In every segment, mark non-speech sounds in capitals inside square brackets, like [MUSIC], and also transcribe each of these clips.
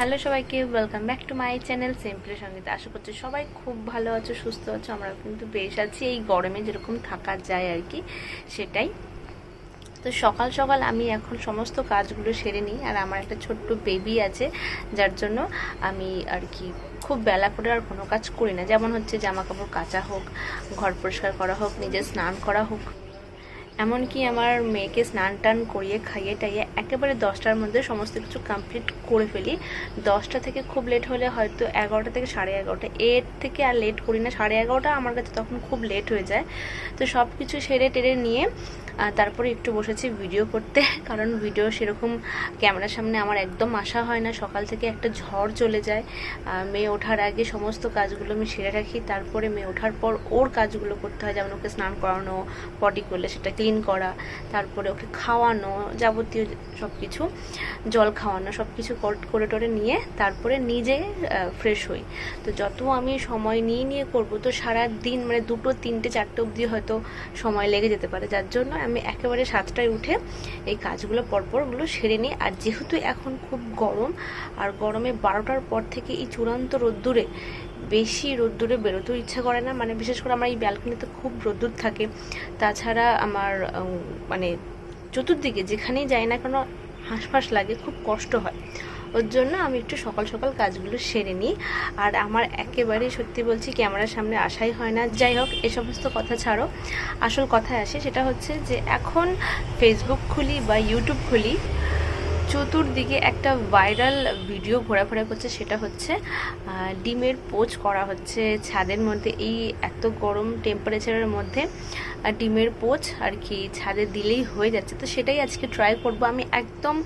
Hello সবাইকে welcome back to my channel simply Sangeet আশা করছি সবাই খুব ভালো আছো, সুস্থ আছো আমরা কিন্তু বেশ আছি। এই গরমে যেরকম থাকা যায় আর কি, সেটাই। তো সকাল সকাল আমি এখন সমস্ত কাজগুলো সেরে নিই, আর আমার একটা ছোট্ট বেবি আছে, যার জন্য আমি আর কি খুব বেলা করে আর কোনো কাজ করি না। যেমন হচ্ছে জামা কাপড় কাচা হোক, ঘর পরিষ্কার করা হোক, নিজে স্নান করা হোক। এমনকি আমার মেয়েকে স্নান টান করিয়ে খাইয়ে টাইয়ে একেবারে দশটার মধ্যে সমস্ত কিছু কমপ্লিট করে ফেলি। দশটা থেকে খুব লেট হলে হয়তো এগারোটা থেকে সাড়ে এগারোটা। এর থেকে আর লেট করি না। সাড়ে এগারোটা আমার কাছে তখন খুব লেট হয়ে যায়। তো সব কিছু সেরে টেরে নিয়ে তারপরে একটু বসেছি ভিডিও করতে। [LAUGHS] কারণ ভিডিও সেরকম ক্যামেরার সামনে আমার একদম আসা হয় না। সকাল থেকে একটা ঝড় চলে যায়। মেয়ে ওঠার আগে সমস্ত কাজগুলো আমি সেরে রাখি। তারপরে মেয়ে ওঠার পর ওর কাজগুলো করতে হয়। যেমন ওকে স্নান করানো পটি করলে সেটা ক্লিন করা, তারপরে ওকে খাওয়ানো যাবতীয় সব কিছু জল খাওয়ানো সব কিছু করে টরে নিয়ে তারপরে নিজে ফ্রেশ হই। তো যত আমি সময় নিয়ে নিয়ে করব, তো সারা দিন মানে দুটো, তিনটে, চারটে অবধি হয়তো সময় লেগে যেতে পারে। যার জন্য আমি একেবারে সাতটায় উঠে এই কাজগুলো পরপরগুলো সেরে নিই। আর যেহেতু এখন খুব গরম, আর গরমে বারোটার পর থেকে এই চূড়ান্ত রোদ্দুরে বেশি রোদ্দুরে বেরোতেও ইচ্ছা করে না। মানে বিশেষ করে আমার এই ব্যালকনিতে খুব রোদ্দুর থাকে। তাছাড়া আমার মানে চতুর্দিকে যেখানেই যাই না কেন হাঁসফাঁস লাগে, খুব কষ্ট হয়। ওর জন্য আমি একটু সকাল সকাল কাজগুলো সেরে নিই। আর আমার একেবারেই সত্যি বলছি, ক্যামেরার সামনে আসাই হয় না। যাই হোক, এ সমস্ত কথা ছাড়ো। আসল কথায় আসে, সেটা হচ্ছে যে এখন ফেসবুক খুলি বা ইউটিউব খুলি চতুর্দিকে একটা ভাইরাল ভিডিও ঘোরাফেরা করছে, সেটা হচ্ছে ডিমের পোচ করা হচ্ছে ছাদের মধ্যে। এই এত গরম টেম্পারেচারের মধ্যে ডিমের পোচ আর কি ছাদে দিলেই হয়ে যাচ্ছে। তো সেটাই আজকে ট্রাই করব। আমি একদম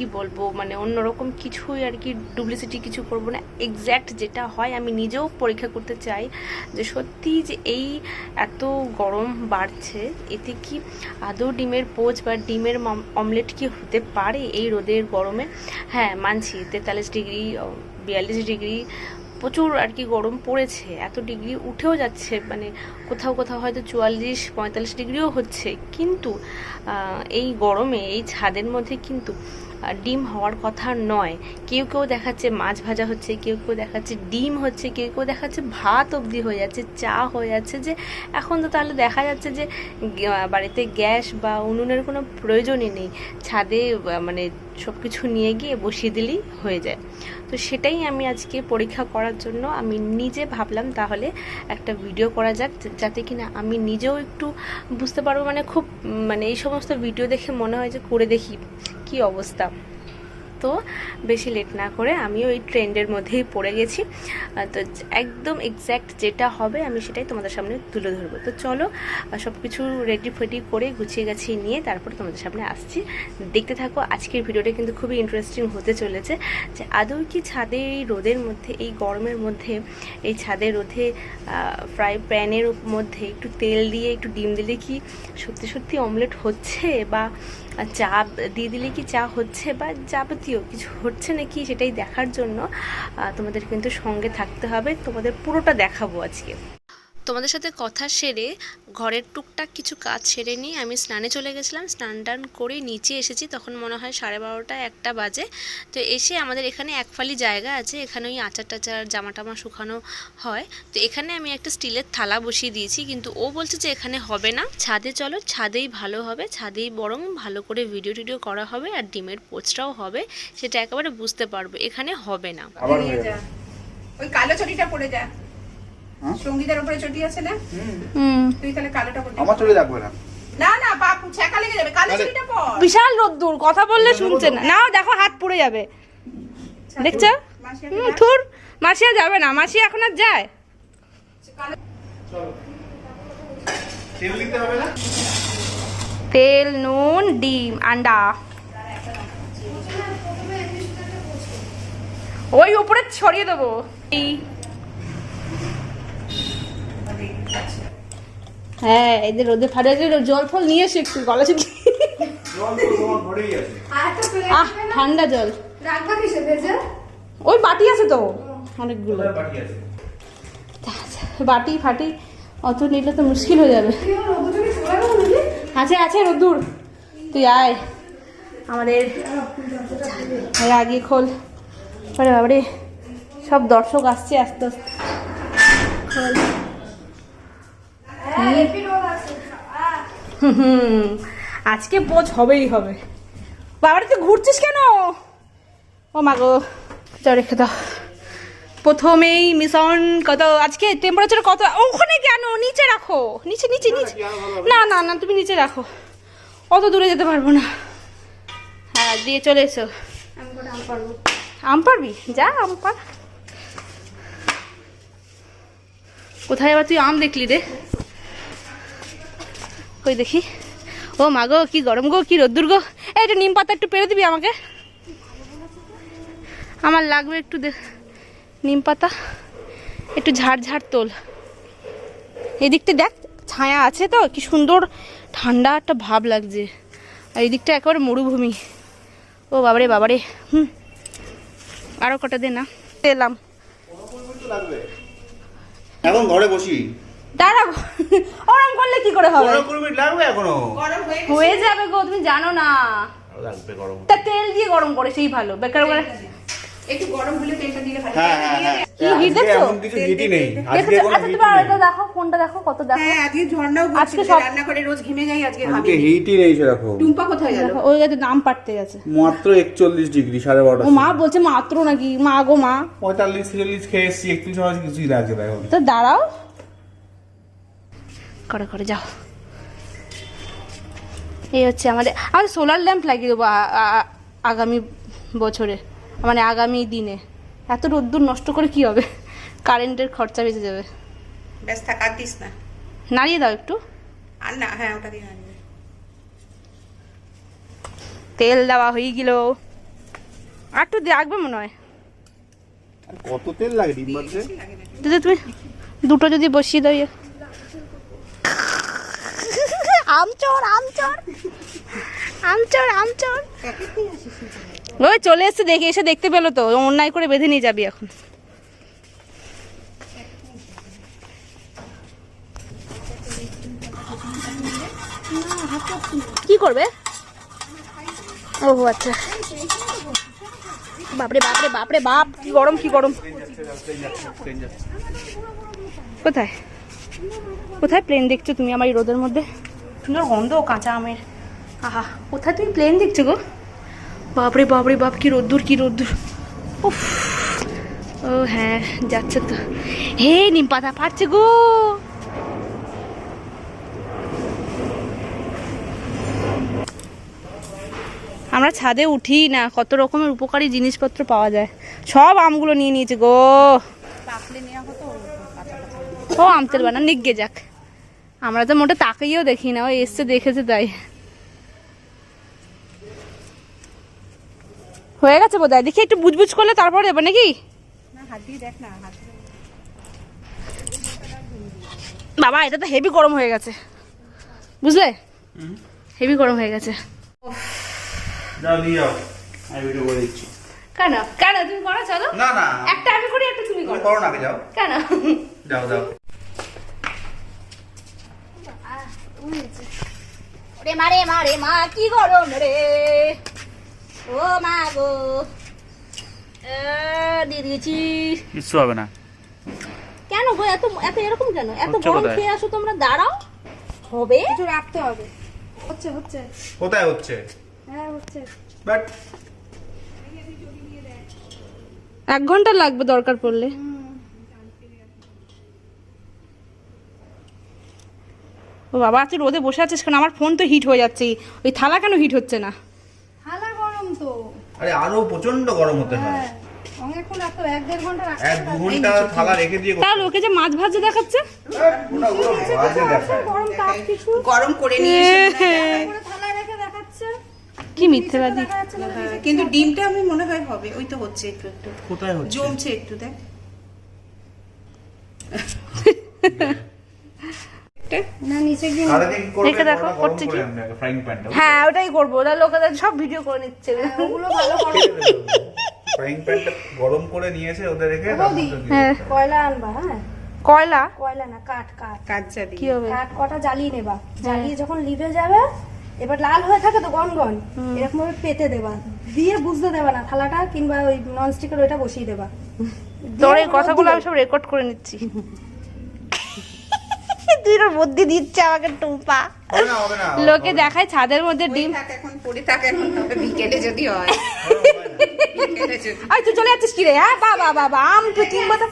কি বলব মানে অন্যরকম কিছুই আর কি ডুপ্লিসিটি কিছু করব না। এক্স্যাক্ট যেটা হয়, আমি নিজেও পরীক্ষা করতে চাই যে সত্যি যে এই এত গরম বাড়ছে, এতে কি আদৌ ডিমের পোচ বা ডিমের অমলেট কি হতে পারে এই রোদের গরমে? হ্যাঁ মানছি, তেতাল্লিশ ডিগ্রি বিয়াল্লিশ ডিগ্রি, প্রচুর আর কি গরম পড়েছে, এত ডিগ্রি উঠেও যাচ্ছে মানে কোথাও কোথাও হয়তো চুয়াল্লিশ, পঁয়তাল্লিশ ডিগ্রিও হচ্ছে, কিন্তু এই গরমে, এই ছাদের মধ্যে কিন্তু ডিম হওয়ার কথা নয়। কেউ কেউ দেখাচ্ছে মাছ ভাজা হচ্ছে, কেউ কেউ দেখাচ্ছে ডিম হচ্ছে, কেউ কেউ দেখাচ্ছে ভাত অবধি হয়ে যাচ্ছে, চা হয়ে যাচ্ছে যে এখন তো তাহলে দেখা যাচ্ছে যে বাড়িতে গ্যাস বা উনুনের কোনো প্রয়োজনই নেই। ছাদে মানে সব কিছু নিয়ে গিয়ে বসিয়ে দিলেই হয়ে যায়। তো সেটাই আমি আজকে পরীক্ষা করার জন্য আমি নিজে ভাবলাম তাহলে একটা ভিডিও করা যাক যাতে কিনা আমি নিজেও একটু বুঝতে পারব। মানে খুব মানে এই সমস্ত ভিডিও দেখে মনে হয় যে করে দেখি। কি অবস্থা? তো বেশি লেট না করে আমিও এই ট্রেন্ডের মধ্যেই পড়ে গেছি। তো একদম এক্স্যাক্ট যেটা হবে আমি সেটাই তোমাদের সামনে তুলে ধরবো। তো চলো সব কিছু রেডি ফেডি করে গুছিয়ে গাছিয়ে নিয়ে তারপর তোমাদের সামনে আসছি। দেখতে থাকো, আজকের ভিডিওটা কিন্তু খুবই ইন্টারেস্টিং হতে চলেছে যে আদৌ কি ছাদে এই রোদের মধ্যে, এই গরমের মধ্যে, এই ছাদের রোদে ফ্রাই প্যানের মধ্যে একটু তেল দিয়ে, একটু ডিম দিলে কি সত্যি সত্যি অমলেট হচ্ছে? বা চা দিয়ে দিলে কি চা হচ্ছে বা যাবতীয় কিছু হচ্ছে নাকি সেটাই দেখার জন্য তোমাদের কিন্তু সঙ্গে থাকতে হবে। তোমাদের পুরোটা দেখাবো আজকে। তোমাদের সাথে কথা সেরে ঘরের টুকটাক কিছু কাজ সেরে নিয়ে আমি স্নানে চলে গেছিলাম। স্নান টান করে নিচে এসেছি। তখন মনে হয় সাড়ে বারোটা একটা বাজে। তো এসে আমাদের এখানে এক ফালি জায়গা আছে। এখানে ওই আচার টাচার জামা টামা শুকানো হয়। তো এখানে আমি একটা স্টিলের থালা বসিয়ে দিয়েছি। কিন্তু ও বলছে যে এখানে হবে না। ছাদে চলো ছাদেই ভালো হবে। ছাদেই বরং ভালো করে ভিডিও টিডিও করা হবে আর ডিমের পোচটাও হবে। সেটা একেবারে বুঝতে পারব। এখানে হবে না। ওই কালো চটিটা পরে যা। হ্যাঁ? সঙ্গীতের উপরে চটি আছে না? হুম। তুই তাহলে কালোটা পরে আমার চলে লাগবে না। না না পাপু ছ্যাঁকা লেগে যাবে। কালো চটিটা পর। বিশাল রোদ্দুর কথা বললে শুনছে না। নাও দেখো হাত পুড়ে যাবে। দেখছ? মাসি হুম, থুর। মাসি যাবে না। মাসি এখন আর যায়। তেল দিতে হবে না? তেল নুন ডিম আন্ডা। ওই উপরে ছড়িয়ে দেবো। হ্যাঁ এদের রোদে ফাটে জল ফল নিয়ে এসে একটু গলা আছে। আহ ঠান্ডা জল। ওই বাটি আছে তো। অনেকগুলো। বাটি ফাটি অত নিলে তো মুশকিল হয়ে যাবে। আছে আছে রোদ্দুর। তুই আয়। আমাদের রাগি খোল। আরে বাবারে সব দর্শক আসছে আস্তে আস্তে। খোল। হুম, [LAUGHS] আজকে বোঝ হবেই হবে। বাবারে তুই ঘুরছিস কেন? ও মা গো রেখে দাও। প্রথমেই মিশন কত আজকে টেম্পারেচার কত? ওখানে কেন? নিচে রাখো। নিচে নিচে নিচে। না না না তুমি নিচে রাখো। অত দূরে যেতে পারব না। হ্যাঁ দিয়ে চলে এসো। আম পারবি যা আম পার কোথায় আবার তুই আম দেখলি রে? কই দেখি? ও মা গো, কি গরম গো, কি রোদ্দুর গো। এই একটু নিম পাতা একটু পেরে দিবি আমাকে? আমার লাগবে একটু নিম পাতা, একটু ঝাড় ঝাড় তোল। এদিকটা দেখ, ছায়া আছে তো, কি সুন্দর ঠান্ডা একটা ভাব লাগছে। আর এদিকটা একেবারে মরুভূমি। ও বাবারে বাবারে, হুম। আরও কটা দে না। এলাম। এখন ঘরে বসি। দাঁড়া ওরম করলে কি করে হবে? কুড়ি মিনিট লাগবে এখনও? গরম হয়ে হয়ে যাবে গো তুমি জানো না। লাগবে গরম। তা তেল দিয়ে গরম করে সেই ভালো। বেকার করে একটু গরম হলে তেলটা দিলে ভালো। হ্যাঁ হ্যাঁ হ্যাঁ। হিট দেখছ? কিছু হিটই নেই। আজকে কোনো হিট নেই। এটা দেখো ফোনটা দেখো কত দেখো। হ্যাঁ আজকে ঝর্ণাও আজকে রান্না করে রোজ ঘেমে যাই আজকে আজকে হিটই নেই সেরকম। টুম্পা কোথায় গেল? ওই গেছে দাম পাঠতে গেছে। মাত্র একচল্লিশ ডিগ্রি সাড়ে বারোটা ও মা বলছে মাত্র নাকি। মা গো মা। পঁয়তাল্লিশ ছেচল্লিশ খেয়ে এসছি একত্রিশ সময় কিছুই লাগছে না এখন। তো দাঁড়াও। করে করে যাও। এই হচ্ছে আমাদের আমাদের সোলার ল্যাম্প লাগিয়ে দেবো আগামী বছরে মানে আগামী দিনে। এত রোদ্দুর নষ্ট করে কি হবে? কারেন্টের খরচা বেঁচে যাবে। ব্যাস থাক আর দিস না। নাড়িয়ে দাও একটু। আর না হ্যাঁ ওটা দিয়ে আনবে তেল দেওয়া হয়ে গেল। আর একটু লাগবে মনে হয়। আর কত তেল লাগে ডিম বাজছে তুমি দুটো যদি বসিয়ে দাও ইয়ে। আমচোর আমচোর। আমচোর আমচোর। ওই চলে এসছে, দেখে, এসে দেখতে পেল তো। অন্যায় করে বেঁধে নিয়ে যাবি এখন। কি করবে? ও আচ্ছা। বাপরে বাপরে বাপরে, বাপ, কি গরম কি গরম। কোথায়? কোথায় প্লেন দেখছ তুমি আমার এই রোদের মধ্যে? সুন্দর গন্ধ কাঁচা আমের। আহা কোথায় তুমি প্লেন দেখছ গো? বাপরে বাপরে বাপ কি রোদ্দুর কি রোদ্দুর। উফ। ও হ্যাঁ যাচ্ছে তো। হে নিম পাতা পারছে গো। আমরা ছাদে উঠি না কত রকমের উপকারী জিনিসপত্র পাওয়া যায়। সব আমগুলো নিয়ে নিয়েছে গো। ও আম তেল বানা নিগে যাক। আমরা তো মোটে তাকাইও দেখি না ও এসছে দেখেছে তাই। হয়ে গেছে বোধ হয় দেখি একটু বুঝবুঝ করলে তারপরে দেবে নাকি? না হাত দিয়ে দেখ না হাত দিয়ে। বাবা এটা তো হেভি গরম হয়ে গেছে। বুঝলে? হেভি গরম হয়ে গেছে। কেন? কেন? তুমি করো চলো। না না। একটা আমি করি একটা তুমি তুমি করো করো না যাও। কেন? যাও যাও। রে মারে মারে মা কি গরম রে। ও মা গো। এ, দিয়ে দিয়েছি কিচ্ছু হবে না। কেন গো এত এত এরকম কেন? এত গরম খেয়ে আসো তোমরা দাঁড়াও। হবে? একটু রাখতে হবে। হচ্ছে হচ্ছে। কোথায় হচ্ছে? হ্যাঁ হচ্ছে। বাট এক ঘণ্টা লাগবে দরকার পড়লে। ও বাবা তুই রোদে বসে আছিস কেন? আমার ফোন তো হিট হয়ে যাচ্ছে। ওই থালা কেন হিট হচ্ছে না? হালা গরম তো। আরে আরও প্রচণ্ড গরম হতে হয়। হ্যাঁ থালা তাহলে ওকে যে মাছ ভাজা দেখাচ্ছে? গরম তাপ কিছু। গরম করে নিয়ে হয় কি মিথ্যেবাদী? হ্যাঁ, কিন্তু ডিমটা আমি মনে হয় হবে ওই তো হচ্ছে একটু একটু। কোথায় হচ্ছে? জমছে একটু দেখ। [LAUGHS] দেখো, করছে কি? হ্যাঁ ওটাই করব। ওটা লোকেদের সব ভিডিও করে নিচ্ছে। ওগুলো ভালো ফ্রাইং প্যানটা গরম করে নিয়েছে ওদের রেখে তার বৌদি। মধ্যে দিয়ে হ্যাঁ। কয়লা আনবা হ্যাঁ? কয়লা? কয়লা না কাঠ কাঠ। কাঁচা কি হবে? কাঠ কটা জ্বালিয়ে নেবা। জ্বালিয়ে যখন লিভে যাবে এবার লাল হয়ে থাকে তো গন গন এরকম ভাবে পেতে দেবা। দিয়ে বুঝতে দেবা না থালাটা কিংবা ওই ননস্টিকের ওইটা বসিয়ে দেবা। তোর এই কথাগুলো আমি সব রেকর্ড করে নিচ্ছি। ওর বুদ্ধি দিচ্ছে আমাকে টুম্পা। না লোকে দেখায় ছাদের মধ্যে ডিম। থাক এখন পড়ে থাক এখন বিকেলে যদি হয়। [LAUGHS] আই তুই চলে যাচ্ছিস কি রে হ্যাঁ বাবা বাবা আম তুই তিন কথা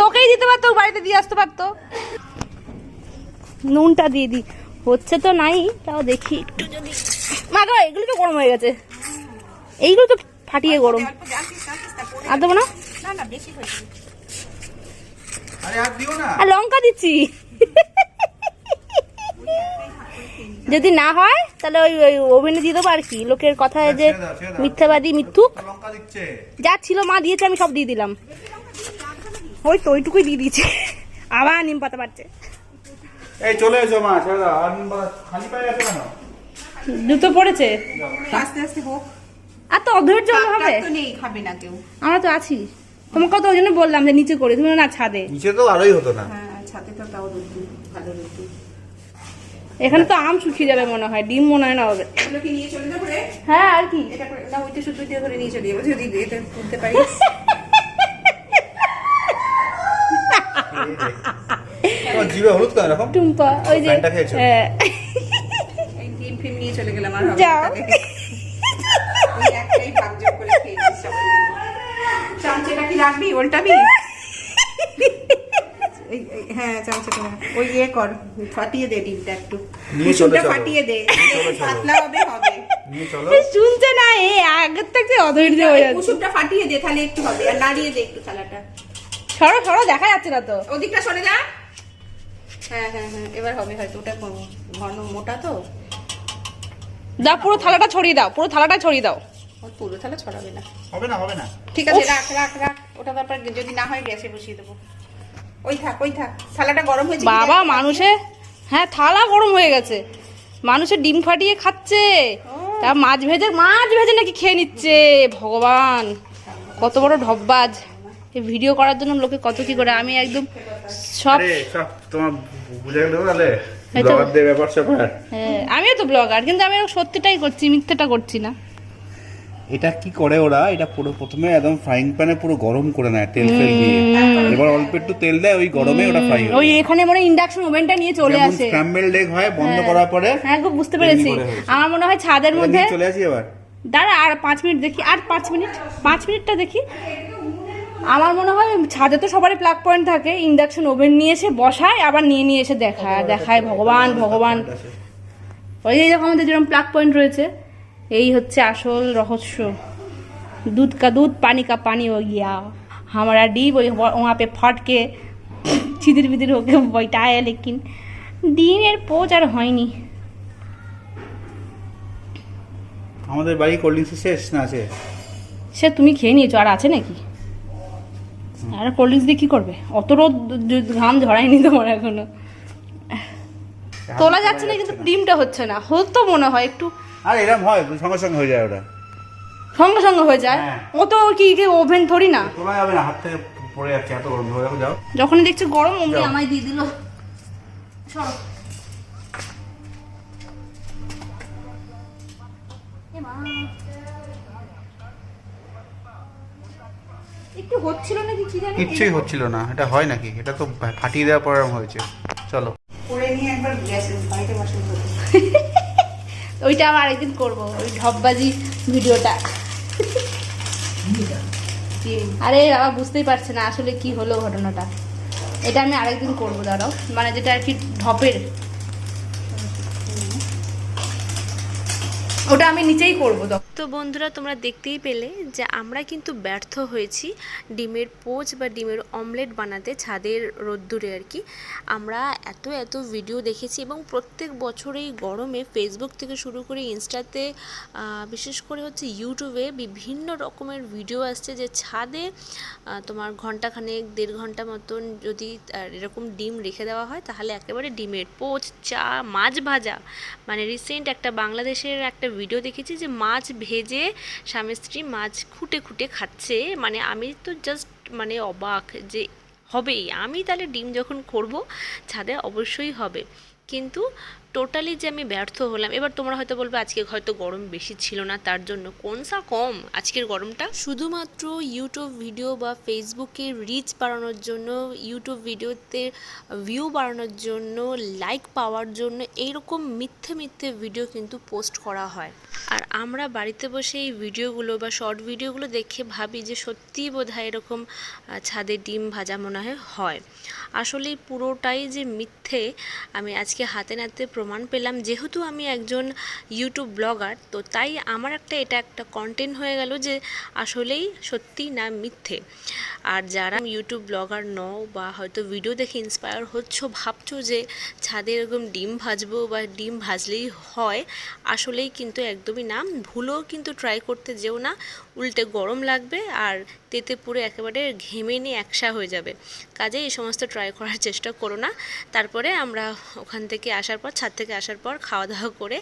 তোকেই দিতে পারতো বাড়িতে দিয়ে আসতে পারতো। নুনটা দিয়ে দি। হচ্ছে তো নাই তাও দেখি একটু যদি। মা গো এগুলো তো গরম হয়ে গেছে। এইগুলো তো ফাটিয়ে গরম। আর দেবো না? না না বেশি হয়েছে আরে আর দিও না। আর লঙ্কা দিচ্ছি। যদি না হয় তাহলে ওই ওই ওভেনে দিয়ে দেবো আর কি। লোকের কথায় যে ছেড়ে দাও। মিথ্যাবাদী মিথ্যুক। যা ছিল মা দিয়েছে আমি সব দিয়ে দিলাম। ওই তো ওইটুকুই দিয়ে দিয়েছে। আবার নিম পাতা পারছে এই চলে এসো মা ছেড়ে দাও। আর বা- খালি পায়ে আছো কেন? জুতো পড়েছে। আস্তে আস্তে হোক। আর তো অধৈর্য হবে। তো নেই খাবে না কেউ। আমরা তো আছি। তোমাকে তো ওই জন্য বললাম যে নিচে করে। তুমি না ছাদে। নিচে তো আরোই হতো না। হ্যাঁ ছাদে তো তাও ভালো রুটি এখানে তো আম শুকিয়ে যাবে মনে হয় ডিম মনে হয় না হবে। এগুলো নিয়ে চলে যাব রে? হ্যাঁ আর কি? এটা করে না ওইটা শুধু দিয়ে করে নিয়ে চলে যাব যদি এটা তুলতে পারিস। জিভে হলুদ কেন এরকম? টুম্পা ওই যে হ্যাঁ। এই ডিম ফিম নিয়ে চলে গেলাম আর যাও। না তাহলে। ওই করে খেয়ে চামচেটা কি রাখবি হ্যাঁ চামচেটা ওই ইয়ে কর ফাটিয়ে দে ডিমটা একটু। নিয়ে চলে কুসুমটা চলো। ফাটিয়ে দে। চলো, চলো। পাতলা হবে হবে। নিয়ে চলো। এ শুনছে না এ আগের থেকে অধৈর্য হয়ে যাচ্ছে। কুসুমটা ফাটিয়ে দে তাহলে একটু হবে আর নাড়িয়ে দে একটু থালাটা। সরো সরো দেখা যাচ্ছে না তো। ওদিকটা সরে যা। হ্যাঁ হ্যাঁ হ্যাঁ এবার হবে হয়তো ওটা ঘন- মোটা তো। দাও পুরো থালাটা ছড়িয়ে দাও পুরো থালাটা ছড়িয়ে দাও। পুরো থালা ছড়াবে না। হবে না হবে না। ঠিক আছে রাখ রাখ রাখ। ওটা তারপর যদি না হয় গ্যাসে বসিয়ে দেবো। ওই থাক ওই থাক। থালাটা গরম হয়েছে বাবা মানুষে হ্যাঁ থালা গরম হয়ে গেছে। মানুষের ডিম ফাটিয়ে খাচ্ছে। তা মাছ ভেজে মাছ ভেজে নাকি খেয়ে নিচ্ছে ভগবান। কত বড় ঢব্বাজ। এই ভিডিও করার জন্য লোকে কত কি করে। আমি একদম সব তোমার বুঝে গেল তাহলে। হ্যাঁ, আমিও তো ব্লগার কিন্তু আমি সত্যিটাই করছি মিথ্যেটা করছি না। এটা কি করে ওরা? এটা পুরো প্রথমে একদম ফ্রাইং প্যানে পুরো গরম করে নেয় তেল ফেল দিয়ে। এবার অল্প একটু তেল দেয় ওই গরমে ওটা ফ্রাই ওই এখানে মনে ইন্ডাকশন ওভেনটা নিয়ে চলে আসে। স্ক্র্যাম্বল এগ হয় বন্ধ করার পরে হ্যাঁ খুব বুঝতে পেরেছি। আমার মনে হয় ছাদের মধ্যে চলে আসি এবার। দাঁড়া আর পাঁচ মিনিট দেখি আর পাঁচ মিনিট পাঁচ মিনিটটা দেখি। আমার মনে হয় ছাদে তো সবারই প্লাগ পয়েন্ট থাকে। ইন্ডাকশন ওভেন নিয়ে এসে বসায় আবার নিয়ে নিয়ে এসে দেখায়। দেখায় ভগবান ভগবান। ওই যে দেখো আমাদের যেরকম প্লাগ পয়েন্ট রয়েছে। এই হচ্ছে আসল রহস্য दूध का दूध पानी का पानी हो गया हमारा डी वही वहाँ पे फट के छिदिर बिदिर होके बैठा है लेकिन ডিমের পোচ আর হয়নি আমাদের বাড়ি কোল্ড ড্রিঙ্কস শেষ না আছে সে তুমি খেয়ে নিয়েছো আর আছে নাকি আর কোল্ড ড্রিঙ্কস দিয়ে কি করবে অত রোদ জ- ঘাম ঝরায়নি তোমার এখনো তোলা যাচ্ছে না কিন্তু ডিমটা হচ্ছে না হতো মনে হয় একটু আর এরকম হয় সঙ্গে সঙ্গে হয়ে যায় ওটা। সঙ্গে সঙ্গে হয়ে যায়? হ্যাঁ। অত কি ওভেন থরি না? তোলা যাবে না হাত থেকে পড়ে যাচ্ছে এত গরম। হয়ে যাবে যাও। যখনই দেখছি গরম অমনি। আমায় দিয়ে দিল। সরো। একটু হচ্ছিল নাকি কি জানি? কিচ্ছুই হচ্ছিল না এটা হয় নাকি? এটা তো ফাটিয়ে দেওয়ার পর এরকম হয়েছে। চলো। করে নিয়ে একবার গ্যাসে বাড়িতে বসে দেবো ওইটা আবার আরেকদিন করব, ওই ঢপবাজি ভিডিওটা। আরে বাবা, বুঝতেই পারছে না আসলে কি হলো ঘটনাটা। এটা আমি আরেকদিন করব, দাঁড়াও। মানে যেটা আর কি ঢপের। ওটা আমি নিচেই করব তখন তো বন্ধুরা, তোমরা দেখতেই পেলে যে আমরা কিন্তু ব্যর্থ হয়েছি ডিমের পোচ বা ডিমের অমলেট বানাতে ছাদের রোদ্দুরে আর কি। আমরা এত এত ভিডিও দেখেছি এবং প্রত্যেক বছরেই গরমে ফেসবুক থেকে শুরু করে ইনস্টাতে বিশেষ করে হচ্ছে ইউটিউবে বিভিন্ন রকমের ভিডিও আসছে যে ছাদে তোমার ঘন্টাখানেক, দেড় ঘণ্টা মতন যদি এরকম ডিম রেখে দেওয়া হয়, তাহলে একেবারে ডিমের পোচ, চা, মাছ ভাজা। মানে রিসেন্ট একটা বাংলাদেশের একটা ভিডিও দেখেছি যে মাছ ভেজে স্বামী স্ত্রী মাছ খুঁটে খুঁটে খাচ্ছে। মানে আমি তো জাস্ট মানে অবাক যে হবেই। আমি তাহলে ডিম যখন করব, ছাদে অবশ্যই হবে। কিন্তু টোটালি যে আমি ব্যর্থ হলাম এবার তোমরা হয়তো বলবে আজকে হয়তো গরম বেশি ছিল না তার জন্য কোন সা কম আজকের গরমটা? শুধুমাত্র ইউটিউব ভিডিও বা ফেসবুকে রিচ বাড়ানোর জন্য ইউটিউব ভিডিওতে ভিউ বাড়ানোর জন্য লাইক পাওয়ার জন্য এইরকম মিথ্যে মিথ্যে ভিডিও কিন্তু পোস্ট করা হয়। আর আমরা বাড়িতে বসে এই ভিডিওগুলো বা শর্ট ভিডিওগুলো দেখে ভাবি যে সত্যিই বোধ হয় এরকম ছাদে ডিম ভাজা মনে হয় হয়। আসলে পুরোটাই যে মিথ্যে আমি আজকে হাতে নাতে প্রমাণ পেলাম, যেহেতু আমি একজন ইউটিউব ব্লগার তো তাই আমার একটা, এটা একটা কন্টেন্ট হয়ে গেল যে আসলেই সত্যি না মিথ্যে। আর যারা ইউটিউব ব্লগার নও বা হয়তো ভিডিও দেখে ইন্সপায়ার হচ্ছ, ভাবছ যে ছাদে এরকম ডিম ভাজবো বা ডিম ভাজলেই হয়, আসলেই কিন্তু একদমই না। ভুলেও কিন্তু ট্রাই করতে যেও না। উল্টে গরম লাগবে আর তেতে পুরো একেবারে ঘেমে নিয়ে একসা হয়ে যাবে। কাজে এই সমস্ত ট্রাই করার চেষ্টা করো না। তারপরে আমরা ওখান থেকে আসার পর, ছাদ থেকে আসার পর খাওয়া দাওয়া করে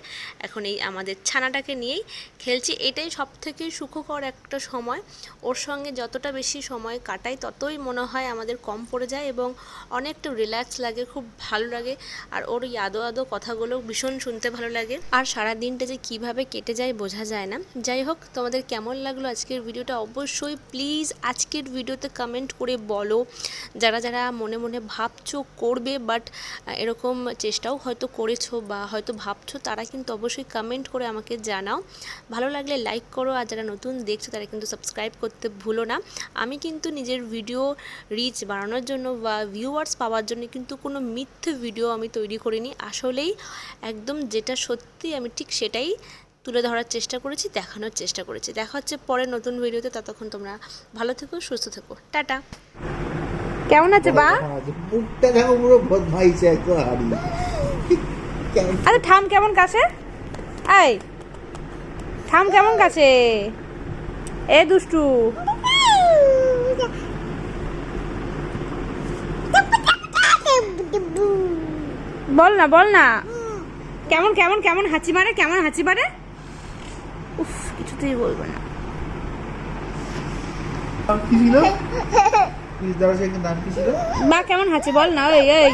এখন এই আমাদের ছানাটাকে নিয়েই খেলছি। এটাই সব থেকে সুখকর একটা সময়। ওর সঙ্গে যতটা বেশি সময় কাটাই, ততই মনে হয় আমাদের কম পড়ে যায় এবং অনেকটা রিল্যাক্স লাগে, খুব ভালো লাগে। আর ওর এই আদো আদো কথাগুলো ভীষণ শুনতে ভালো লাগে। আর সারা দিনটা যে কীভাবে কেটে যায় বোঝা যায় না। যাই হোক, তোমাদের কেমন লাগল আজকের ভিডিওটা, অবশ্যই প্লিজ আজকের ভিডিওতে কমেন্ট করে বলো। যারা যারা মনে মনে ভাবছ করবে বাট এরকম চেষ্টাও হয়তো করেছ বা হয়তো ভাবছ, তারা কিন্তু অবশ্যই কমেন্ট করে আমাকে জানাও। ভালো লাগলে লাইক করো, আর যারা নতুন দেখছ, তারা কিন্তু সাবস্ক্রাইব করতে ভুলো না। আমি কিন্তু নিজের ভিডিও রিচ বাড়ানোর জন্য বা ভিউয়ার্স পাওয়ার জন্য কিন্তু কোনো মিথ্যে ভিডিও আমি তৈরি করিনি। আসলেই একদম যেটা সত্যি আমি ঠিক সেটাই তুলে ধরার চেষ্টা করেছি দেখানোর চেষ্টা করেছি। দেখা হচ্ছে পরে নতুন ভিডিওতে ততক্ষণ তোমরা ভালো থেকো সুস্থ থেকো। টাটা। কেমন আছে বা? মুখটা দেখো পুরো বদমাইছে একদম হারি আরে থাম কেমন কাছে? এই থাম কেমন কাছে? এ দুষ্টু। বল না বল না। কেমন কেমন কেমন হাঁচি মারে কেমন হাঁচি মারে? উফ কিছুতেই বলবে না। কি ছিল? দাঁড়া সে নাম কি ছিল। বা কেমন হাঁচি? বল না এই এই